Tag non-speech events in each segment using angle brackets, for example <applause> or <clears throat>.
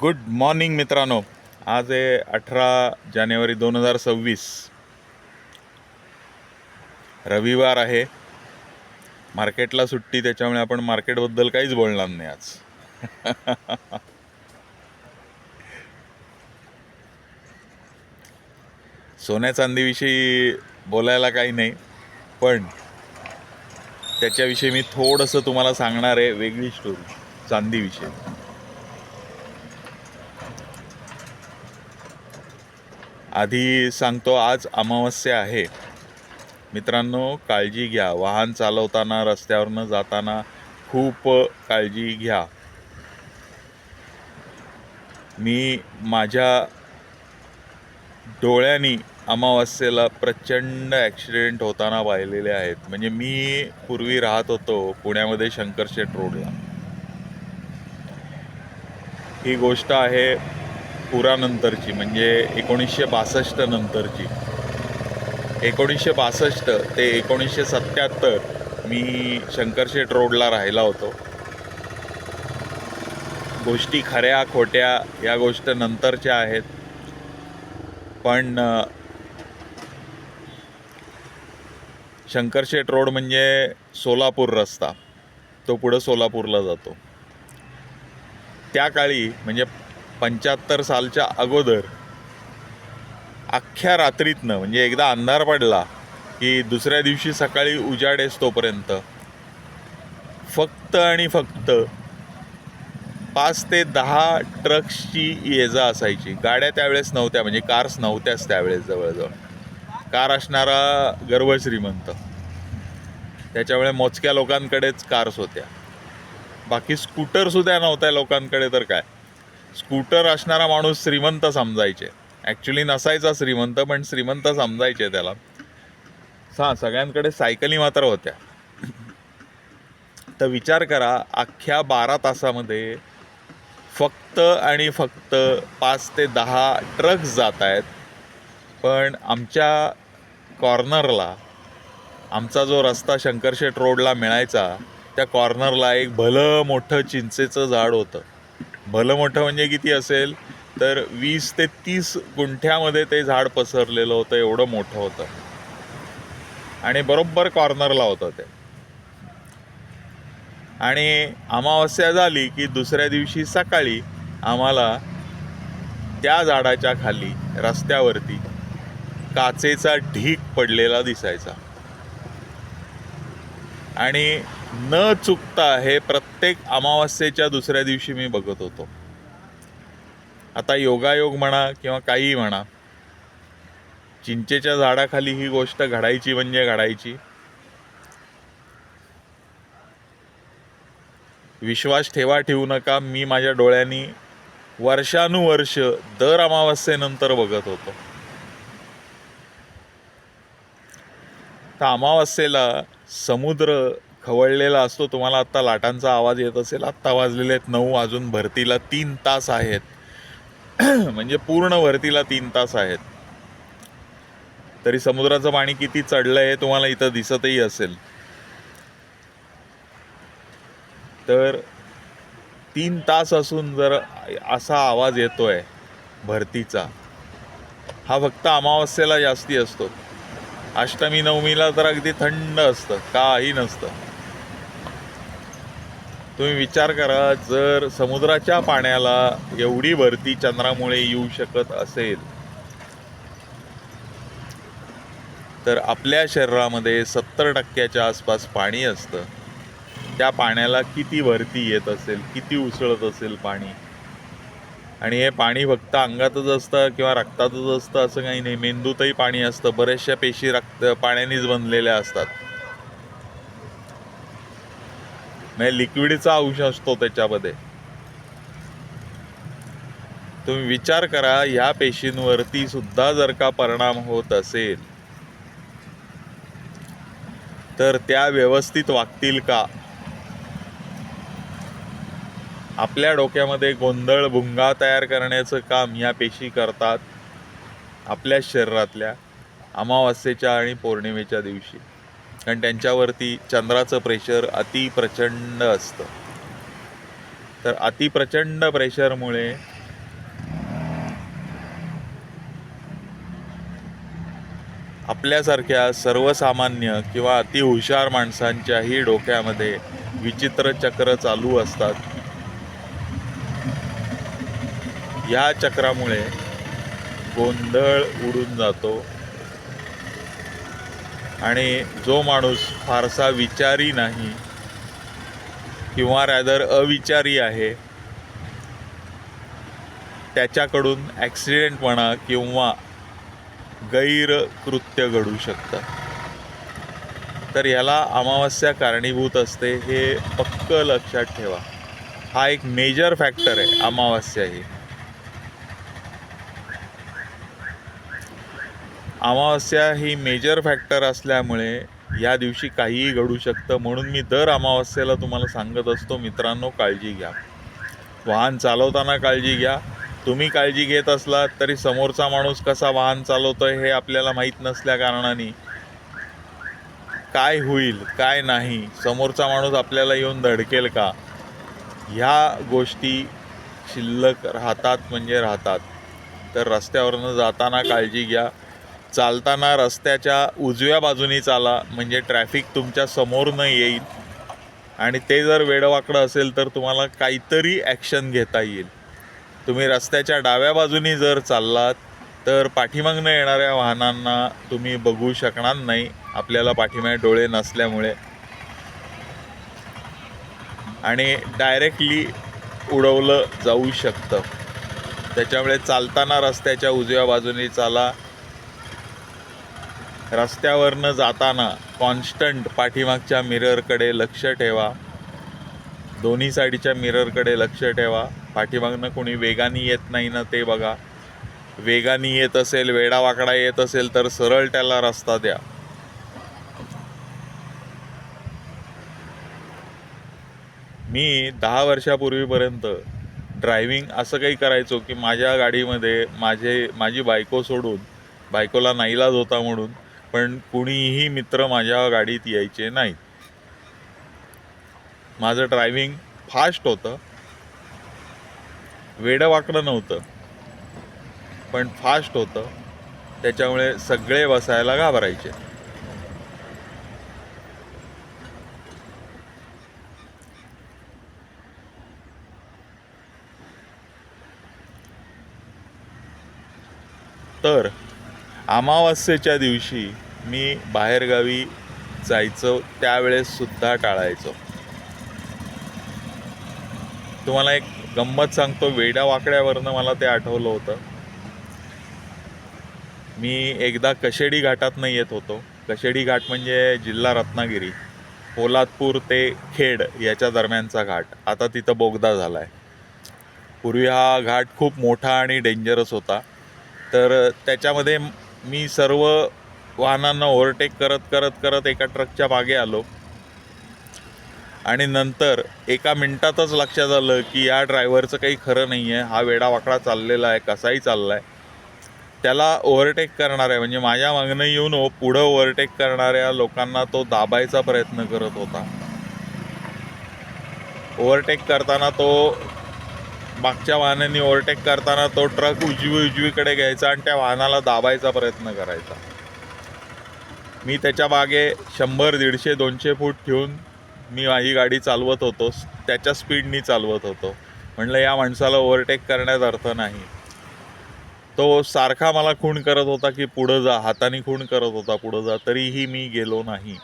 Good morning मित्रांनो. आज आहे अठरा जानेवारी दोन हजार सव्वीस. रविवार आहे. मार्केटला सुट्टी त्याच्यामुळे आपण मार्केटबद्दल काहीच बोलणार नाही आज. सोन्या चांदीविषयी बोलायला काही नाही पण त्याच्याविषयी मी थोडंसं तुम्हाला सांगणार आहे वेगळी स्टोरी चांदीविषयी. आधी सांगतो आज अमावस्या आहे. मित्रांनो काळजी घ्या. वाहन चालवताना रस्त्यावरनं जाताना खूप काळजी घ्या. मी माझ्या डोळ्यांनी अमावस्येला प्रचंड ॲक्सिडेंट होताना पाहिलेले आहेत. म्हणजे मी पूर्वी राहत होतो पुण्यामध्ये शंकरशेठ रोडला ही गोष्ट आहे पुरानंतरची म्हणजे एकोणीसशे बासष्ट नंतरची. एकोणीसशे बासष्ट ते एकोणीसशे सत्याहत्तर मी शंकरशेठ रोडला राहिला होतो. गोष्टी खऱ्या खोट्या या गोष्ट नंतरच्या आहेत. पण शंकरशेट शंकरशेठ रोड म्हणजे सोलापूर रस्ता. तो पुढं सोलापूरला जातो. त्या काळी म्हणजे पंच्याहत्तर सालच्या अगोदर अख्ख्या रात्रीतनं म्हणजे एकदा अंधार पडला की दुसऱ्या दिवशी सकाळी उजाडेस तोपर्यंत. फक्त आणि फक्त पाच ते दहा ट्रक्सची ये जा असायची. गाड्या त्यावेळेस नव्हत्या म्हणजे कार्स नव्हत्याच त्यावेळेस जवळजवळ. कार असणारा गर्वश्रीमंत त्याच्यामुळे मोजक्या लोकांकडेच कार्स होत्या. बाकी स्कूटरसुद्धा नव्हत्या लोकांकडे तर काय. स्कूटर असणारा माणूस श्रीमंत समजायचे. ॲक्च्युली नसायचा श्रीमंत पण श्रीमंत समजायचे त्याला. हां सगळ्यांकडे सायकली मात्र होत्या. तर विचार करा अख्ख्या बारा तासामध्ये फक्त आणि फक्त पाच ते दहा ट्रक्स जात आहेत. पण आमच्या कॉर्नरला आमचा जो रस्ता शंकरशेठ रोडला मिळायचा त्या कॉर्नरला एक भलं मोठं चिंचेचं झाड होतं. भलं मोठं म्हणजे किती असेल तर वीस ते तीस गुंठ्यामध्ये ते झाड पसरलेलं होतं एवढं मोठं होतं. आणि बरोबर कॉर्नरला होतं ते. आणि अमावस्या झाली की दुसऱ्या दिवशी सकाळी आम्हाला त्या झाडाच्या खाली रस्त्यावरती काचेचा ढीक पडलेला दिसायचा. आणि न चुकता हे प्रत्येक अमावस्येच्या दुसऱ्या दिवशी मी बघत होतो. आता योगायोग म्हणा किंवा काहीही म्हणा चिंचेच्या झाडाखाली ही गोष्ट घडायची म्हणजे घडायची. विश्वास ठेवा ठेवू नका मी माझ्या डोळ्यांनी वर्षानुवर्ष दर अमावस्येनंतर बघत होतो. तर अमावस्येला समुद्र खवळलेला असतो तुम्हाला आत्ता लाटांचा आवाज येत असेल. आत्ता वाजलेले आहेत नऊ अजून भरतीला तीन तास आहेत. <clears throat> म्हणजे पूर्ण भरतीला तीन तास आहेत. तरी समुद्राचं पाणी किती चढलं आहे तुम्हाला इथं दिसतही असेल. तर तीन तास असून जर असा आवाज येतोय भरतीचा हा फक्त अमावस्येला जास्ती असतो. अष्टमी नवमीला तर अगदी थंड असतं काही नसतं. तुम्ही विचार करा जर समुद्राच्या पाण्याला एवढी भरती चंद्रामुळे येऊ शकत असेल तर आपल्या शरीरामध्ये सत्तर टक्क्याच्या आसपास पाणी असतं. त्या पाण्याला किती भरती येत असेल किती उसळत असेल पाणी? आणि हे पाणी फक्त अंगातच असतं किंवा रक्तातच असतं असं काही नाही. मेंदूतही पाणी असतं. बऱ्याचशा पेशी रक्त पाण्यानेच बनलेल्या असतात. नाही लिक्विडचा अंश असतो त्याच्यामध्ये. तुम्ही विचार करा ह्या पेशींवरती सुद्धा जर का परिणाम होत असेल तर त्या व्यवस्थित वागतील का? आपल्या डोक्यामध्ये गोंधळ भुंगा तयार करण्याचं काम या पेशी करतात आपल्या शरीरातल्या अमावास्येच्या आणि पौर्णिमेच्या दिवशी. कारण त्यांच्यावरती चंद्राचं प्रेशर अतिप्रचंड असतं. तर अतिप्रचंड प्रेशरमुळे आपल्यासारख्या सर्वसामान्य किंवा अतिहुशार माणसांच्याही डोक्यामध्ये विचित्र चक्र चालू असतात. या चक्रामुळे गोंधळ उडून जातो. आणि जो माणूस फारसा विचारी नाही किंवा रॅदर अविचारी आहे त्याच्याकडून ॲक्सिडेंट म्हणा किंवा गैरकृत्य घडू शकतं. तर ह्याला अमावस्या कारणीभूत असते हे पक्क लक्षात ठेवा. हा एक मेजर फॅक्टर आहे अमावस्या ही. अमावस्या ही मेजर फॅक्टर असल्यामुळे या दिवशी काहीही घडू शकतं म्हणून मी दर अमावस्येला तुम्हाला सांगत असतो मित्रांनो काळजी घ्या. वाहन चालवताना काळजी घ्या. तुम्ही काळजी घेत असलात तरी समोरचा माणूस कसा वाहन चालवतोय हे आपल्याला माहीत नसल्या कारणाने काय होईल काय नाही समोरचा माणूस आपल्याला येऊन धडकेल का? ह्या गोष्टी शिल्लक राहतात म्हणजे राहतात. तर रस्त्यावरनं जाताना काळजी घ्या. चालताना रस्त्याच्या उजव्या बाजूनी चाला म्हणजे ट्रॅफिक तुमच्या समोरनं येईल. आणि ते जर वेडवाकडं असेल तर तुम्हाला काहीतरी ॲक्शन घेता येईल. तुम्ही रस्त्याच्या डाव्या बाजूनी जर चाललात तर पाठीमागनं येणाऱ्या वाहनांना तुम्ही बघू शकणार नाही. आपल्याला पाठीमागे डोळे नसल्यामुळे. आणि डायरेक्टली उडवलं जाऊ शकतं. त्याच्यामुळे चालताना रस्त्याच्या उजव्या बाजूनी चाला रस्त्यावरनं जाताना कॉन्स्टंट पाठीमागच्या मिररकडे लक्ष ठेवा. दोन्ही साईडच्या मिररकडे लक्ष ठेवा. पाठीमागनं कोणी वेगाने येत नाही ना ते बघा. वेगाने येत असेल वेडावाकडा येत असेल तर सरळ त्याला रस्ता द्या. मी दहा वर्षापूर्वीपर्यंत ड्रायव्हिंग असं काही करायचो की माझ्या गाडीमध्ये माझे माझी बायको सोडून बायकोला नाईलाज होता म्हणून पण कुणीही मित्र माझ्या गाडीत यायचे नाही. माझं ड्रायव्हिंग फास्ट होतं. वेडं नव्हतं. पण फास्ट होतं. त्याच्यामुळे सगळे बसायला घाबरायचे. तर अमावस्येच्या दिवशी मी बाहेरगावी जायचो त्यावेळेससुद्धा टाळायचो. तुम्हाला एक गंमत सांगतो वेड्या वाकड्यावरनं मला ते आठवलं होतं. मी एकदा कशेडी घाटातनं येत होतो. कशेडी घाट म्हणजे जिल्हा रत्नागिरी पोलादपूर ते खेड याच्या दरम्यानचा घाट. आता तिथं बोगदा झाला आहे पूर्वी हा घाट खूप मोठा आणि डेंजरस होता. तर त्याच्यामध्ये मी सर्व वाहनांना ओव्हरटेक करत करत करत एका ट्रकच्या मागे आलो. आणि नंतर एका मिनटातच लक्षात आलं की या ड्रायव्हरचं काही खरं नाही आहे हा वेडावाकडा चाललेला आहे कसाही चालला आहे त्याला ओव्हरटेक करणाऱ्या म्हणजे माझ्या मागणं येऊन ओ पुढं ओव्हरटेक करणाऱ्या लोकांना तो दाबायचा प्रयत्न करत होता. ओव्हरटेक करताना तो मागच्या वाहनांनी ओव्हरटेक करताना तो ट्रक उजवी उजवीकडे घ्यायचा आणि त्या वाहनाला दाबायचा प्रयत्न करायचा. मी त्याच्यामागे शंभर दीडशे दोनशे फूट ठेवून मी माझी गाडी चालवत होतो. त्याच्या स्पीडनी चालवत होतो. म्हणलं या माणसाला ओव्हरटेक करण्यात अर्थ नाही. तो सारखा मला खूण करत होता की पुढं जा हाताने खूण करत होता पुढं जा तरीही मी गेलो नाही.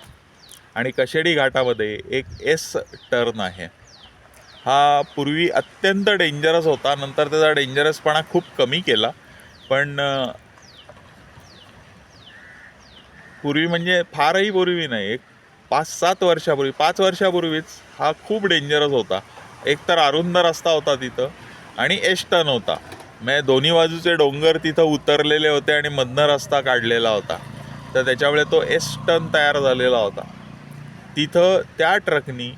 आणि कशेडी घाटामध्ये एक एस टर्न आहे. हा पूर्वी अत्यंत डेंजरस होता. नंतर त्याचा डेंजरसपणा खूप कमी केला. पण पूर्वी म्हणजे फारही पूर्वी नाही. एक पाच सात वर्षापूर्वी पाच वर्षापूर्वीच हा खूप डेंजरस होता. एक तर अरुंद रस्ता होता तिथं आणि एष्टन होता. म्हणजे दोन्ही बाजूचे डोंगर तिथं उतरलेले होते आणि मधनं रस्ता काढलेला होता. तर त्याच्यामुळे तो एस्टर्न तयार झालेला होता. तिथं त्या ट्रकनी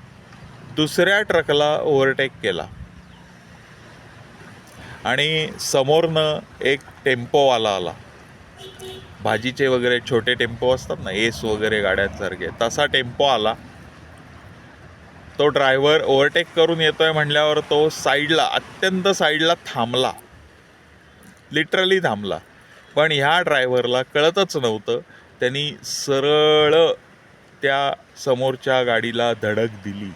दुसऱ्या ट्रकला ओव्हरटेक केला. आणि समोरनं एक टेम्पोवाला आला. भाजीचे वगैरे छोटे टेम्पो असतात ना एस वगैरे गाड्यांसारखे तसा टेम्पो आला. तो ड्रायव्हर ओव्हरटेक करून येतोय म्हणल्यावर तो साईडला अत्यंत साईडला थांबला. लिटरली थांबला. पण ह्या ड्रायव्हरला कळतच नव्हतं. त्यांनी सरळ त्या समोरच्या गाडीला धडक दिली.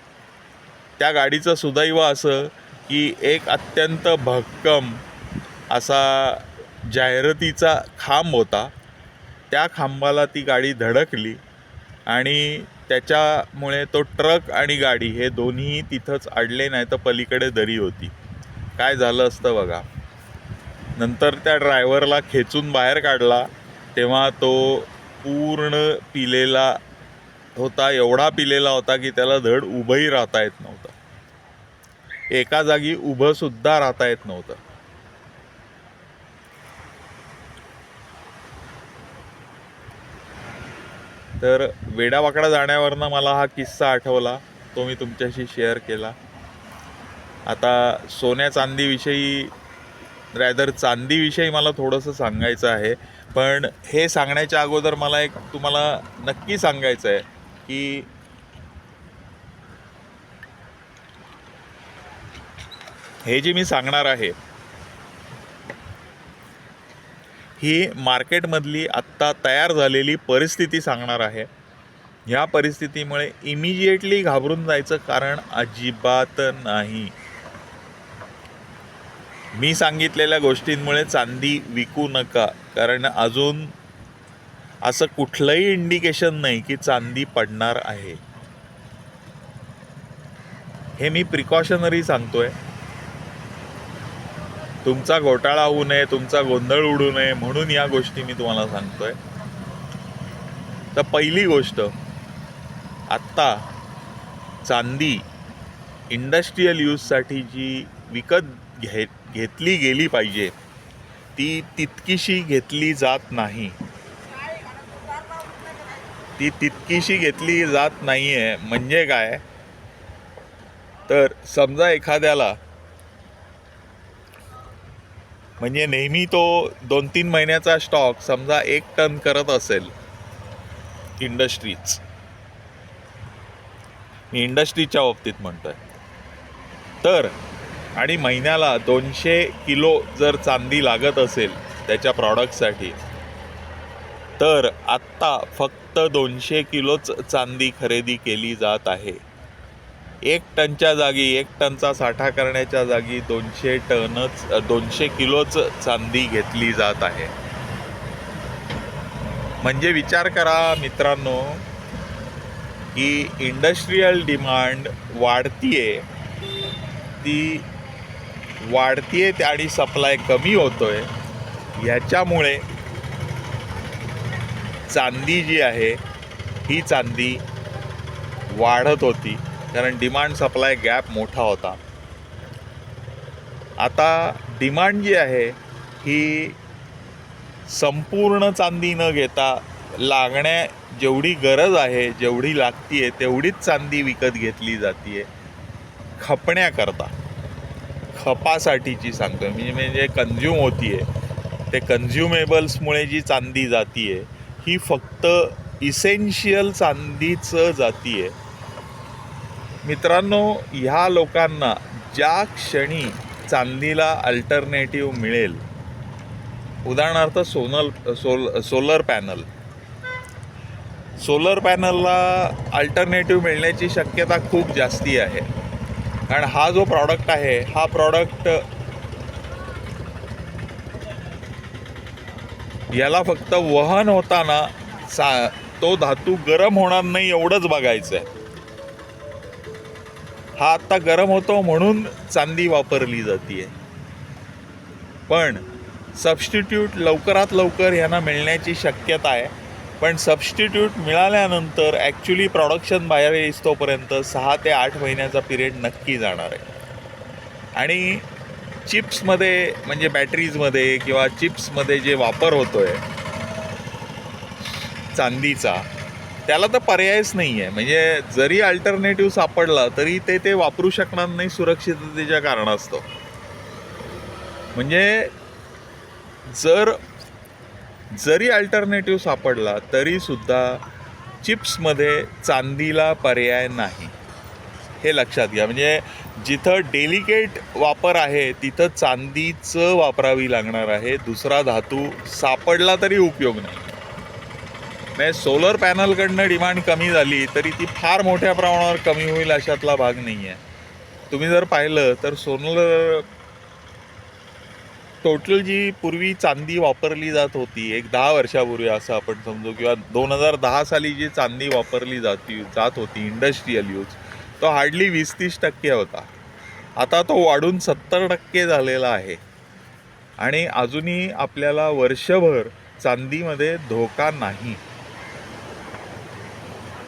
त्या गाडीचं सुदैव असं की एक अत्यंत भक्कम असा जाहिरातीचा खांब होता. त्या खांबाला ती गाडी धडकली आणि त्याच्यामुळे तो ट्रक आणि गाडी हे दोन्ही तिथंच अडले नाही तर पलीकडे दरी होती. काय झालं असतं बघा. नंतर त्या ड्रायव्हरला खेचून बाहेर काढला. तेव्हा तो पूर्ण पिलेला होता एवढा पिलेला होता की त्याला धड उभंही राहता येत नव्हतं. एका जागी उभंसुद्धा राहता येत नव्हतं. तर वेडावाकडा जाण्यावरनं मला हा किस्सा आठवला तो मी तुमच्याशी शेअर केला. आता सोन्या चांदीविषयी रॅदर चांदीविषयी मला थोडंसं सांगायचं आहे. पण हे सांगण्याच्या अगोदर मला एक तुम्हाला नक्की सांगायचं आहे की हे जे मी सांगणार आहे ही मार्केटमधली आत्ता तयार झालेली परिस्थिती सांगणार आहे. ह्या परिस्थितीमुळे इमिजिएटली घाबरून जायचं कारण अजिबात नाही. मी सांगितलेल्या गोष्टींमुळे चांदी विकू नका कारण अजून असं कुठलंही इंडिकेशन नाही की चांदी पडणार आहे. हे मी प्रिकॉशनरी सांगतोय. तुमचा घोटाळा होऊ नये तुमचा गोंधळ उडू नये म्हणून या गोष्टी मी तुम्हाला सांगतोय. तर पहिली गोष्ट आत्ता चांदी इंडस्ट्रीयल यूजसाठी जी विकत घे घेतली गेली पाहिजे ती तितकीशी घेतली जात नाही. ती तितकीशी घेतली जात नाही आहे म्हणजे काय? तर समजा एखाद्याला म्हणजे नेहमी तो दोन तीन महिन्याचा स्टॉक समजा एक टन करत असेल इंडस्ट्रीज मी इंडस्ट्रीच्या बाबतीत म्हणतोय. तर आणि महिन्याला दोनशे किलो जर चांदी लागत असेल त्याच्या प्रॉडक्टसाठी तर आत्ता फक्त दोनशे किलोच चांदी खरेदी केली जात आहे. एक टनच्या जागी एक टनचा साठा करण्याच्या जागी दोनशे टनच दोनशे किलोच चांदी घेतली जात आहे. म्हणजे विचार करा मित्रांनो की इंडस्ट्रीयल डिमांड वाढतीये. ती वाढतीये आणि सप्लाय कमी होतोय. ह्याच्यामुळे चांदी जी आहे ही चांदी वाढत होती. कारण डिमांड सप्लाय गॅप मोठा होता. आता डिमांड जी आहे ही संपूर्ण चांदी न घेता लागण्या जेवढी गरज आहे जेवढी लागतीये तेवढीच चांदी विकत घेतली जातीये. खपण्याकरता खपासाठीची सांगतो मी म्हणजे कन्झ्युम होतीये. ते कन्झ्युमेबल्समुळे जी चांदी जातीये ही फक्त इसेन्शियल चांदीच जातीये. मित्रांनो ह्या लोकांना ज्या क्षणी चांदीला अल्टरनेटिव्ह मिळेल उदाहरणार्थ सोनल सोल सोलर पॅनल सोलर पॅनलला अल्टरनेटिव्ह मिळण्याची शक्यता खूप जास्ती आहे. कारण हा जो प्रॉडक्ट आहे हा प्रॉडक्ट याला फक्त वहन होताना सा तो धातू गरम होणार नाही एवढंच बघायचं आहे हा आत्ता गरम होतो म्हणून चांदी वापरली जाते पण सबस्टिट्यूट लवकरात लवकर ह्यांना मिळण्याची शक्यता आहे. पण सबस्टिट्यूट मिळाल्यानंतर ॲक्च्युली प्रॉडक्शन बाहेर येईस तोपर्यंत सहा ते आठ महिन्याचा पिरियड नक्की जाणार आहे. आणि चिप्समध्ये म्हणजे बॅटरीजमध्ये किंवा चिप्समध्ये जे वापर होतो आहे चांदीचा त्याला तर पर्यायच नाही आहे म्हणजे जरी अल्टरनेटिव्ह सापडला तरी ते ते वापरू शकणार नाही सुरक्षिततेच्या कारणास्तव. म्हणजे जर जरी अल्टरनेटिव्ह सापडला तरी सुद्धा चिप्समध्ये चांदीला पर्याय नाही. हे लक्षात घ्या. म्हणजे जिथं डेलिकेट वापर आहे तिथं चांदीचं वापरावी लागणार आहे. दुसरा धातू सापडला तरी उपयोग नाही. नाही सोलर पॅनलकडनं डिमांड कमी झाली तरी ती फार मोठ्या प्रमाणावर कमी होईल अशातला भाग नाही आहे तुम्ही जर पाहिलं तर सोलर टोटल जी पूर्वी चांदी वापरली जात होती एक दहा वर्षापूर्वी असं आपण समजू किंवा दोन हजार दहा साली जी चांदी वापरली जाती जात होती इंडस्ट्रीयल यूज तो हार्डली वीस तीस टक्के होता. आता तो वाढून सत्तर टक्के झालेला आहे. आणि अजूनही आपल्याला वर्षभर चांदीमध्ये धोका नाही.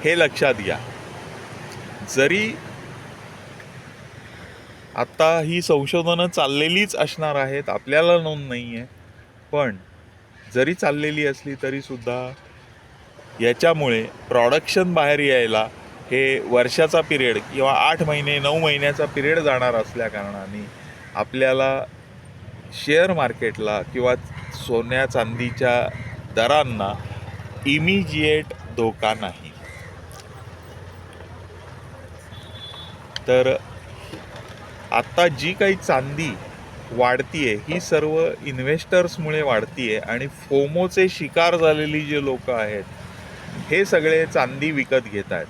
हे लक्षात घ्या. जरी आत्ता ही संशोधनं चाललेलीच असणार आहेत आपल्याला नोंद नाही आहे पण जरी चाललेली असली तरीसुद्धा याच्यामुळे प्रॉडक्शन बाहेर यायला हे वर्षाचा पिरियड किंवा आठ महिने नऊ महिन्याचा पिरियड जाणार असल्या कारणाने आपल्याला शेअर मार्केटला किंवा सोन्या चांदीच्या दरांना इमिजिएट धोका नाही. तर आत्ता जी काही चांदी वाढतीये ही सर्व इन्व्हेस्टर्समुळे वाढतीये आणि फोमोचे शिकार झालेली जे लोक आहेत हे सगळे चांदी विकत घेत आहेत.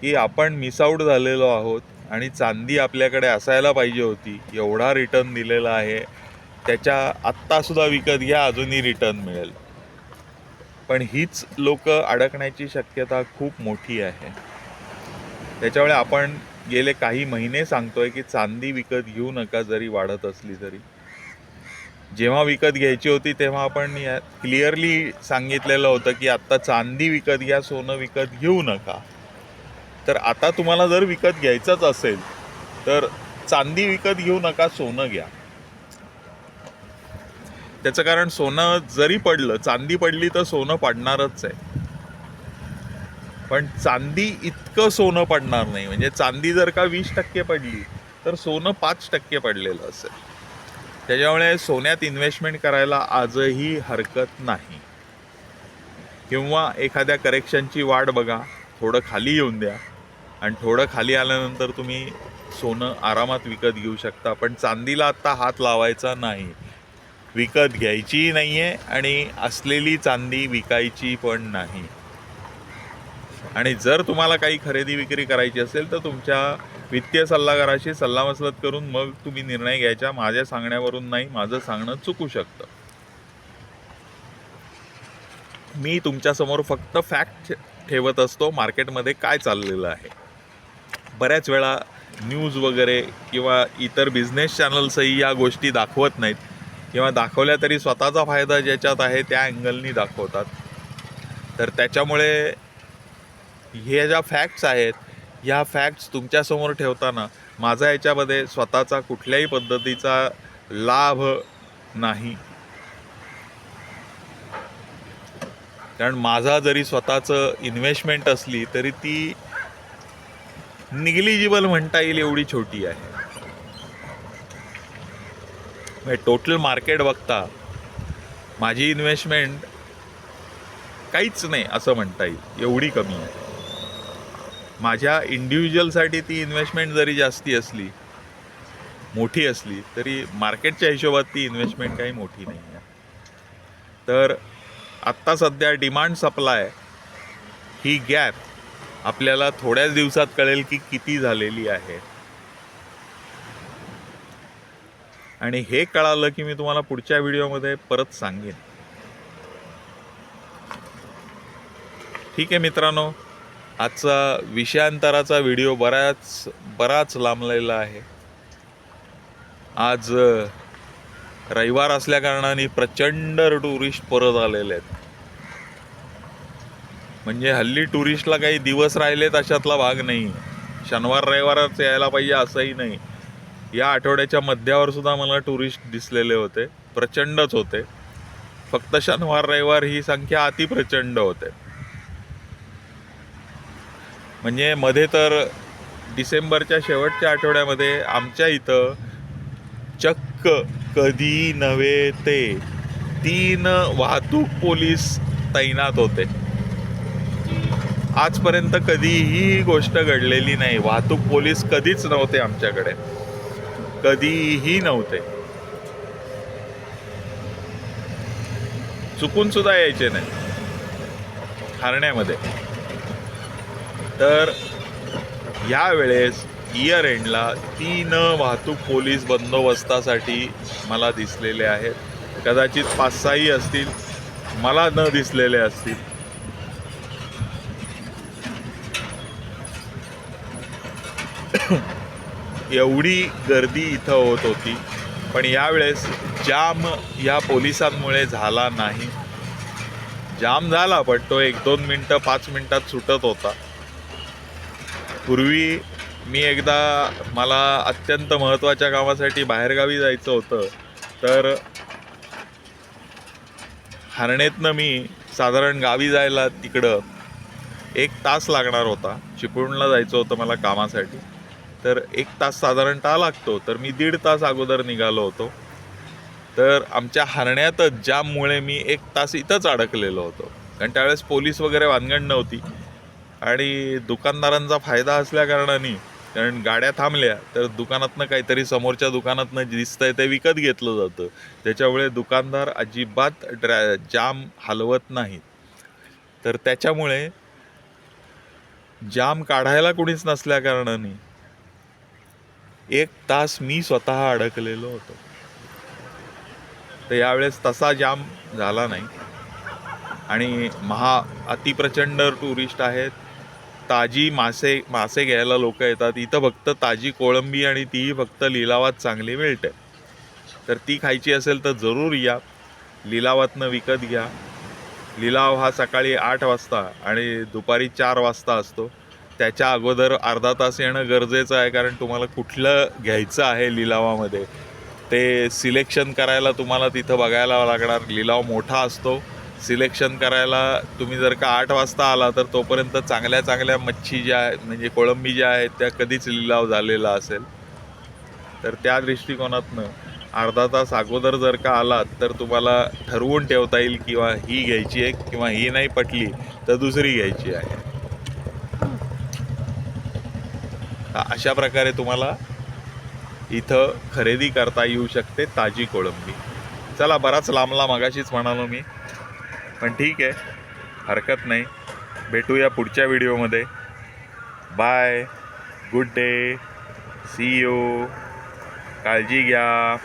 की आपण मिसआउट झालेलो आहोत आणि चांदी आपल्याकडे असायला पाहिजे होती एवढा रिटर्न दिलेला आहे. त्याच्या आत्तासुद्धा विकत घ्या अजूनही रिटर्न मिळेल. पण हीच लोक अडकण्याची शक्यता खूप मोठी आहे. त्याच्यामुळे आपण गेले काही महिने सांगतोय की चांदी विकत घेऊ नका जरी वाढत असली तरी. जेव्हा विकत घ्यायची होती तेव्हा आपण क्लिअरली सांगितलेलं होतं की आत्ता चांदी विकत घ्या सोनं विकत घेऊ नका. तर आता तुम्हाला जर विकत घ्यायचंच असेल तर चांदी विकत घेऊ नका सोनं घ्या. त्याचं कारण सोनं जरी पडलं चांदी पडली तर सोनं पडणारच आहे. पण चांदी इतकं सोनं पडणार नाही. म्हणजे चांदी जर का वीस टक्के पडली तर सोनं पाच टक्के पडलेलं असेल. त्याच्यामुळे सोन्यात इन्व्हेस्टमेंट करायला आजही हरकत नाही. किंवा एखाद्या करेक्शनची वाट बघा थोडं खाली येऊन द्या. आणि थोडं खाली आल्यानंतर तुम्ही सोनं आरामात विकत घेऊ शकता. पण चांदीला आत्ता हात लावायचा नाही. विकत घ्यायचीही नाही आहे आणि असलेली चांदी विकायची पण नाही. आणि जर तुम्हाला काही खरेदी विक्री करायची असेल तर तुमच्या वित्तीय सल्लागाराशी सल्लामसलत करून मग तुम्ही निर्णय घ्यायचा. माझ्या सांगण्यावरून नाही माझं सांगणं चुकू शकतं. मी तुमच्यासमोर फक्त फॅक्ट ठेवत असतो मार्केटमध्ये काय चाललेलं आहे. बऱ्याच वेळा न्यूज वगैरे किंवा इतर बिझनेस चॅनल्सही या गोष्टी दाखवत नाहीत. किंवा दाखवल्या तरी स्वतःचा फायदा ज्याच्यात आहे त्या अँगलनी दाखवतात. तर त्याच्यामुळे हे ज्या फॅक्ट्स आहेत ह्या फॅक्ट्स तुमच्यासमोर ठेवताना माझा याच्यामध्ये स्वतःचा कुठल्याही पद्धतीचा लाभ नाही. कारण माझा जरी स्वतःचं इन्व्हेस्टमेंट असली तरी ती निग्लिजिबल म्हणता येईल एवढी छोटी आहे. म्हणजे टोटल मार्केट बघता माझी इन्व्हेस्टमेंट काहीच नाही असं म्हणता येईल एवढी कमी आहे. माझ्या इंडिव्हिज्युअलसाठी ती इन्व्हेस्टमेंट जरी जास्ती असली मोठी असली तरी मार्केटच्या हिशोबात ती इन्व्हेस्टमेंट काही मोठी नाही आहे. तर आत्ता सध्या डिमांड सप्लाय ही गॅप आपल्याला थोड्याच दिवसात कळेल की किती झालेली आहे. आणि हे कळालं की मी तुम्हाला पुढच्या व्हिडिओमध्ये परत सांगेन. ठीक आहे मित्रांनो आजचा विषयांतराचा व्हिडिओ बराच बराच लांबलेला आहे. आज रविवार असल्या कारणाने प्रचंड टुरिस्ट परत आलेले आहेत. म्हणजे हल्ली टुरिस्टला काही दिवस राहिलेत अशातला भाग नाही. शनिवार रविवारच यायला पाहिजे असंही नाही. या आठवड्याच्या मध्यावर सुद्धा मला टुरिस्ट दिसलेले होते. प्रचंडच होते. फक्त शनिवार रविवार ही संख्या अति प्रचंड होते. म्हणजे मध्ये तर डिसेंबरच्या शेवटच्या आठवड्यामध्ये आमच्या इथं चक्क कधी नव्हे ते तीन वाहतूक पोलीस तैनात होते. आजपर्यंत कधीही गोष्ट घडलेली नाही. वाहतूक पोलीस कधीच नव्हते आमच्याकडे. कधीही नव्हते. चुकून सुद्धा यायचे नाही. ठाण्यामध्ये तर यावेळेस इयर एंडला तीन वाहतूक पोलीस बंदोबस्तासाठी मला दिसलेले आहेत. कदाचित पाच सहाही असतील मला न दिसलेले असतील. <coughs> एवढी गर्दी इथं होत होती पण यावेळेस जाम या पोलिसांमुळे झाला नाही. जाम झाला पण तो एक दोन मिनटं पाच मिनटात सुटत होता. पूर्वी मी एकदा मला अत्यंत महत्त्वाच्या कामासाठी बाहेरगावी जायचं होतं तर हरणेतनं मी साधारण गावी जायला तिकडं एक तास लागणार होता. चिपळूणला जायचं होतं मला कामासाठी. तर एक तास साधारणतः लागतो तर मी दीड तास अगोदर निघालो होतो. तर आमच्या हरण्यातच जाममुळे मी एक तास इथंच अडकलेलो होतो. कारण त्यावेळेस पोलीस वगैरे वानगण नव्हती. आणि दुकानदारांचा फायदा असल्याकारणाने कारण गाड्या थांबल्या तर दुकानातनं काहीतरी समोरच्या दुकानातनं दिसतंय ते विकत घेतलं जातं. त्याच्यामुळे दुकानदार अजिबात ड्रा जाम हलवत नाहीत. तर त्याच्यामुळे जाम काढायला कुणीच नसल्याकारणाने एक तास मी स्वतः अडकलेलो होतो. तर यावेळेस तसा जाम झाला नाही. आणि महा अतिप्रचंड टुरिस्ट आहेत. ताजी मासे मासे घ्यायला लोक येतात. इथं फक्त ताजी कोळंबी आणि तीही फक्त लिलावात चांगली मिळते. तर ती खायची असेल तर जरूर या. लिलावातनं विकत घ्या. लिलाव हा सकाळी आठ वाजता आणि दुपारी चार वाजता असतो. त्याच्या अगोदर अर्धा तास येणं गरजेचं आहे कारण तुम्हाला कुठलं घ्यायचं आहे लिलावामध्ये ते सिलेक्शन करायला तुम्हाला तिथं बघायला लागणार. लिलाव मोठा असतो. सिलेक्शन करायला तुम्ही जर का आठ वाजता आला तर तोपर्यंत चांगल्या चांगल्या मच्छी ज्या आहेत म्हणजे कोळंबी ज्या आहेत त्या कधीच लिलाव झालेला असेल. तर त्या दृष्टिकोनातनं अर्धा तास अगोदर जर का आलात तर तुम्हाला ठरवून ठेवता येईल किंवा ही घ्यायची आहे किंवा ही नाही पटली तर दुसरी घ्यायची आहे. अशा प्रकारे तुम्हाला इथं खरेदी करता येऊ शकते ताजी कोळंबी. चला बराच लांबला मगाशीच म्हणालो मी. पण ठीक आहे. हरकत नाही. भेटूया पुढच्या व्हिडिओमध्ये. Bye. Good day. See you काळजी घ्या.